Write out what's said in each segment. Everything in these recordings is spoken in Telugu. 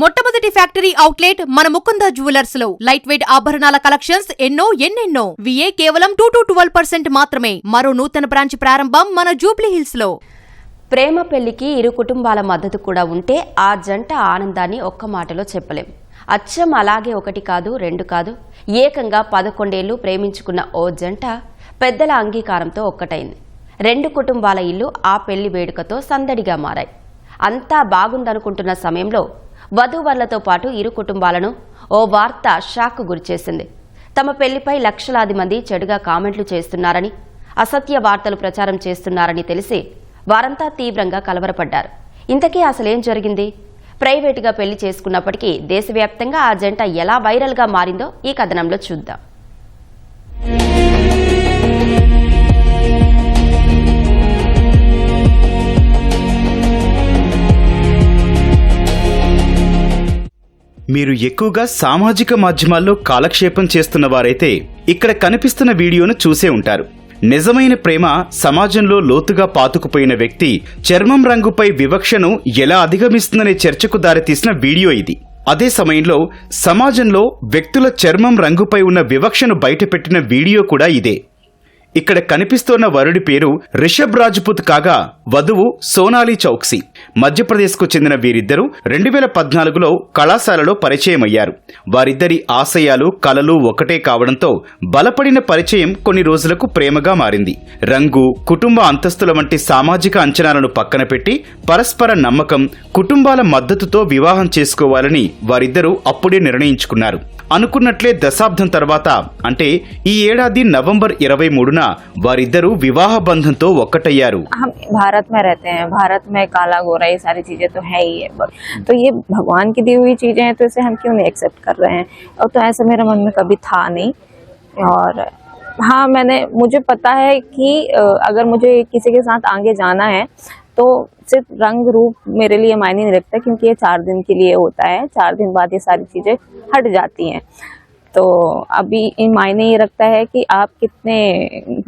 మొట్టమొదటి ఫ్యాక్టరీ అవుట్లెట్ మన ముకుంద జ్యువెలర్స్లో. లైట్ వెయిట్ ఆభరణాల కలెక్షన్స్ ఎన్నో ఎన్నెన్నో. విఏ కేవలం టూ టు ట్వెల్వ్ పర్సెంట్ మాత్రమే. మరో నూతన బ్రాంచ్ ప్రారంభం మన జూబ్లీ హిల్స్లో. ప్రేమ పెళ్ళికి ఇరు కుటుంబాల మద్దతు కూడా ఉంటే ఆ జంట ఆనందాన్ని ఒక్క మాటలో చెప్పలేం. అచ్చం అలాగే ఒకటి కాదు రెండు కాదు. ఏకంగా పదకొండేళ్ళు ప్రేమించుకున్న ఓ జంట పెద్దల అంగీకారంతో ఒక్కటైంది. రెండు కుటుంబాల ఇల్లు ఆ పెళ్ళి వేడుకతో సందడిగా మారాయి. అంతా బాగుందనుకుంటున్న సమయంలో వధూవరులతో పాటు ఇరు కుటుంబాలను ఓ వార్త షాక్ గురిచేసింది. తమ పెళ్ళిపై లక్షలాది మంది చెడుగా కామెంట్లు చేస్తున్నారని అసత్య వార్తలు ప్రచారం చేస్తున్నారని తెలిసి వారంతా తీవ్రంగా కలవరపడ్డారు. ఇంతకీ అసలేం జరిగింది? ప్రైవేటుగా పెళ్ళి చేసుకున్నప్పటికీ దేశవ్యాప్తంగా ఆ జంట ఎలా వైరల్గా మారిందో ఈ కథనంలో చూద్దాం. మీరు ఎక్కువగా సామాజిక మాధ్యమాల్లో కాలక్షేపం చేస్తున్న వారైతే ఇక్కడ కనిపిస్తున్న వీడియోను చూసే ఉంటారు. నిజమైన ప్రేమ సమాజంలో లోతుగా పాతుకుపోయిన వ్యక్తి చర్మం రంగుపై వివక్షను ఎలా అధిగమిస్తుందనే చర్చకు దారితీసిన వీడియో ఇది. అదే సమయంలో సమాజంలో వ్యక్తుల చర్మం రంగుపై ఉన్న వివక్షను బయటపెట్టిన వీడియో కూడా ఇదే. ఇక్కడ కనిపిస్తోన్న వరుడి పేరు రిషబ్ రాజ్పుత్ కాగా వధువు సోనాలి చౌక్సీ. మధ్యప్రదేశ్కు చెందిన వీరిద్దరూ రెండు వేల పద్నాలుగులో కళాశాలలో పరిచయం అయ్యారు వారిద్దరి ఆశయాలు కలలు ఒకటే కావడంతో బలపడిన పరిచయం కొన్ని రోజులకు ప్రేమగా మారింది. రంగు కుటుంబ అంతస్తుల వంటి సామాజిక అంచనాలను పక్కన పెట్టి పరస్పర నమ్మకం కుటుంబాల మద్దతుతో వివాహం చేసుకోవాలని వారిద్దరూ అప్పుడే నిర్ణయించుకున్నారు. అనుకున్నట్లే దశాబ్దం తర్వాత అంటే ఈ ఏడాది నవంబర్ ఇరవై మూడున వారిద్దరూ వివాహ బంధంతో ఒక్కటయ్యారు. भारत में रहते हैं, भारत में काला गोरा, ये सारी चीज़ें तो है ही है। तो ये भगवान की दी हुई चीज़ें हैं तो इसे हम क्यों नहीं एक्सेप्ट कर रहे हैं? और तो ऐसा मेरे मन में कभी था नहीं। और हाँ मैंने, मुझे पता है कि अगर मुझे किसी के साथ आगे जाना है तो सिर्फ़ रंग रूप मेरे लिए मायने नहीं रखता, क्योंकि ये चार दिन के लिए होता है। चार दिन बाद ये सारी चीज़ें हट जाती हैं। तो अभी मायने ये रखता है कि आप कितने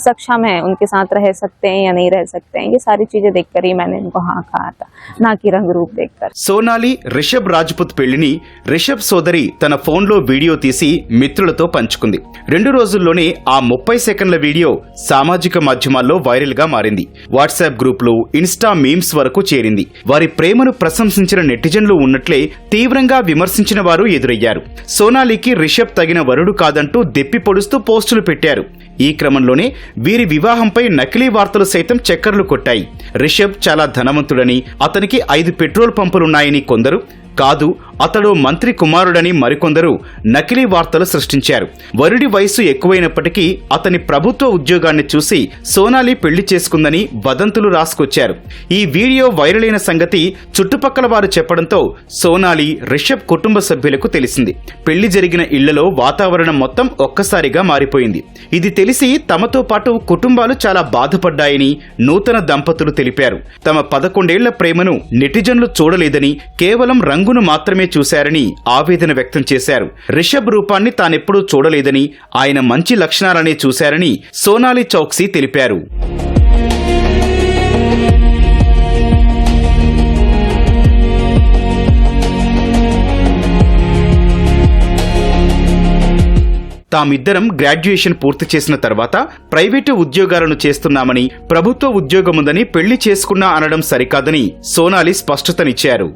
सक्षम हैं उनके साथ रह सकते हैं या नहीं रह सकते हैं ये सारी चीजें देखकर ही मैंने इनको हाँ कहा था ना कि रंग रूप देखकर సోనాలి రిషబ్ రాజ్పుత్ పెళ్లిని రిషబ్ సోదరి తన ఫోన్లో వీడియో తీసి మిత్రులతో పంచుకుంది రెండు రోజుల్లోనే ఆ ముప్పై సెకండ్ల వీడియో సామాజిక మాధ్యమాల్లో వైరల్ గా మారింది వాట్సాప్ గ్రూపులు ఇన్స్టా మీమ్స్ వరకు చేరింది వారి ప్రేమను ప్రశంసించిన నెటిజన్లు ఉన్నట్లే తీవ్రంగా విమర్శించిన వారు ఎదురయ్యారు సోనాలికి రిషబ్ తగిన వరుడు కాదంటూ దెప్పి పొడుస్తూ పోస్టులు పెట్టారు ఈ క్రమంలోనే వీరి వివాహంపై నకిలీ వార్తలు సైతం చక్కర్లు కొట్టాయి. రిషబ్ చాలా ధనవంతుడని అతనికి ఐదు పెట్రోల్ పంపులున్నాయని కొందరు కాదు అతడు మంత్రి కుమారుడని మరికొందరు నకిలీ వార్తలు సృష్టించారు. వరుడి వయసు ఎక్కువైనప్పటికీ అతని ప్రభుత్వ ఉద్యోగాన్ని చూసి సోనాలి పెళ్ళి చేసుకుందని వదంతులు రాసుకొచ్చారు. ఈ వీడియో వైరల్ అయిన సంగతి చుట్టుపక్కల వారు చెప్పడంతో సోనాలి రిషబ్ కుటుంబ సభ్యులకు తెలిసింది. పెళ్ళి జరిగిన ఇళ్ళలో వాతావరణం మొత్తం ఒక్కసారిగా మారిపోయింది. ఇది తెలిసి తమతో పాటు కుటుంబాలు చాలా బాధపడ్డాయని నూతన దంపతులు తెలిపారు. తమ పదకొండేళ్ళ ప్రేమను నెటిజన్లు చూడలేదని కేవలం రంగు రంగును మాత్రమే చూశారని ఆవేదన వ్యక్తం చేశారు. రిషబ్ రూపాన్ని తానెప్పుడూ చూడలేదని ఆయన మంచి లక్షణాలనే చూశారని సోనాలి చౌక్సీ తెలిపారు. తామిద్దరం గ్రాడ్యుయేషన్ పూర్తి చేసిన తర్వాత ప్రైవేటు ఉద్యోగాలను చేస్తున్నామని ప్రభుత్వ ఉద్యోగముందని పెళ్ళి చేసుకున్నా అనడం సరికాదని సోనాలి స్పష్టతనిచ్చారు.